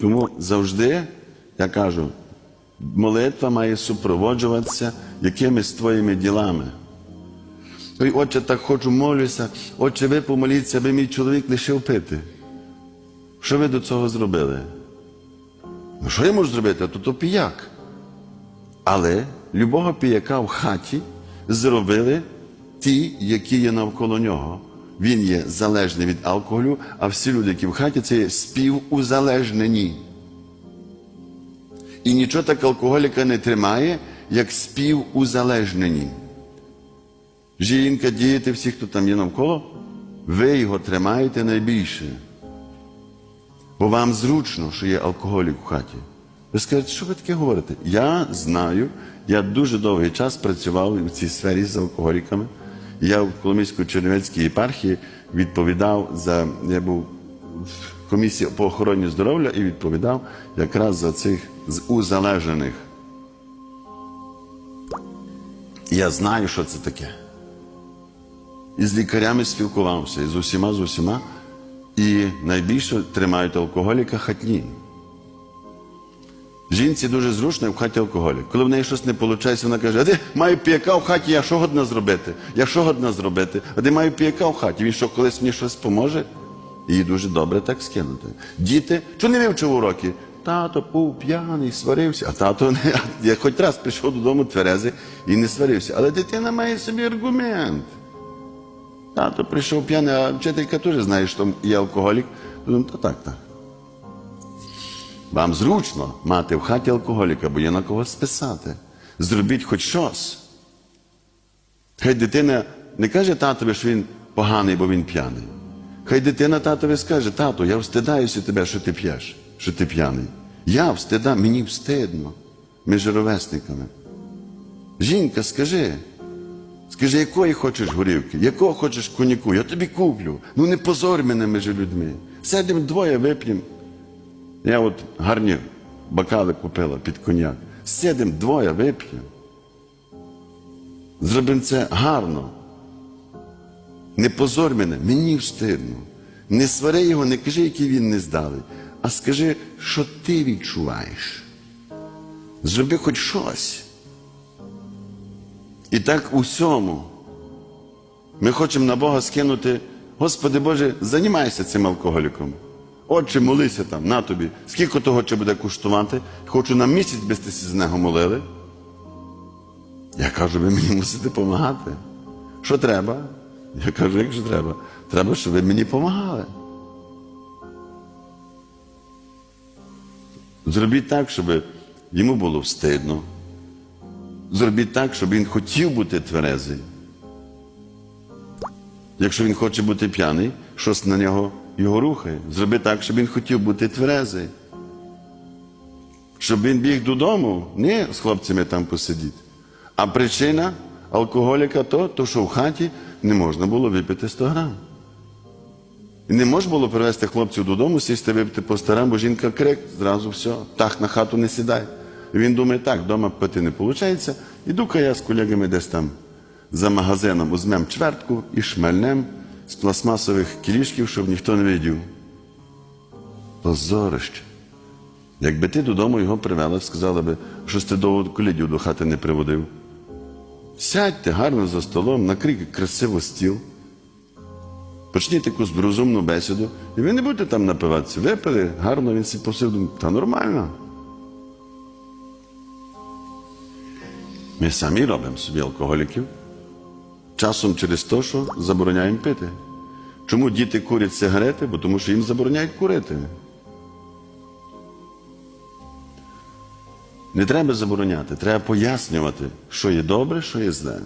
Тому завжди, я кажу, молитва має супроводжуватися якимись твоїми ділами. Ой, отче, так хочу молюся, отче, ви помоліться, аби мій чоловік лишив пити. Що ви до цього зробили? Ну, що я можу зробити? То то піяк. Але любого піяка в хаті зробили ті, які є навколо нього. Він є залежний від алкоголю, а всі люди, які в хаті, це є співузалежнені. І нічого так алкоголіка не тримає, як співузалежнені. Жінка, діти, всі, хто там є навколо, ви його тримаєте найбільше. Бо вам зручно, що є алкоголік в хаті. Ви скажете, що ви таке говорите? Я знаю, я дуже довгий час працював у цій сфері з алкоголіками. Я в Коломийсько-Чернівецькій єпархії відповідав за. Я був в комісії по охороні здоров'я і відповідав якраз за цих узалежених. Я знаю, що це таке. І з лікарями спілкувався, і з усіма, з усіма. І найбільше тримають алкоголіка хатні. Жінці дуже зручно в хаті алкоголік. Коли в неї щось не виходить, вона каже, а ти маю піяка в хаті, я що годна зробити? Я що годна зробити? А ти маю піяка в хаті. Він що колись мені щось поможе? Їй дуже добре так скинути. Діти, чого не вивчив уроки? Тато був п'яний, сварився, а тато не. Я хоч раз прийшов додому тверезий і не сварився. Але дитина має собі аргумент. Тато прийшов п'яний, а вчителька теж знає, що є алкоголік. Думаю, та так, так. Вам зручно мати в хаті алкоголіка, бо є на кого списати. Зробіть хоч щось. Хай дитина не каже татові, що він поганий, бо він п'яний. Хай дитина татові скаже, тато, я встидаюся тебе, що ти п'єш, що ти п'яний. Я встида, мені встидно між ровесниками. Жінка, скажи, скажи, якої хочеш горівки, якого хочеш коньяку, я тобі куплю. Ну не позор мене між людьми. Сядемо двоє, вип'ємо. Я от гарні бокали купила під коньяк. Сидимо двоє, вип'ємо. Зробимо це гарно. Не позор мене, мені встидно. Не свари його, не кажи, який він не здалий, а скажи, що ти відчуваєш. Зроби хоч щось. І так у всьому. Ми хочемо на Бога скинути, Господи Боже, займайся цим алкоголіком. Отче, молися там, на тобі. Скільки того чи буде куштувати? Хочу на місяць без ти з нього молили. Я кажу, ви мені мусите допомагати. Що треба? Я кажу, якщо треба, треба, щоб ви мені допомагали. Зробіть так, щоб йому було встидно. Зробіть так, щоб він хотів бути тверезий. Якщо він хоче бути п'яний, щось на нього його рухає. Зроби так, щоб він хотів бути тверезий. Щоб він біг додому, не з хлопцями там посидіти. А причина алкоголіка то, то, що в хаті не можна було випити 100 грам. І не можна було привезти хлопців додому, сісти випити по старам, бо жінка крик, зразу все, так на хату не сідай. І він думає, так, вдома пити не виходить, іду-ка я з колегами десь там за магазином візьмем чвертку і шмальнем з пластмасових кілішків, щоб ніхто не видів. Позорище. Якби ти додому його привела, сказала би, що ти довго колідів до хати не приводив. Сядьте гарно за столом, накрийте красиво стіл. Почніть якусь розумну бесіду, і ви не будете там напиватися. Випили, гарно він сі посив, та нормально. Ми самі робимо собі алкоголіків. Часом через те, що забороняємо пити. Чому діти курять сигарети? Бо тому що їм забороняють курити. Не треба забороняти, треба пояснювати, що є добре, що є зле.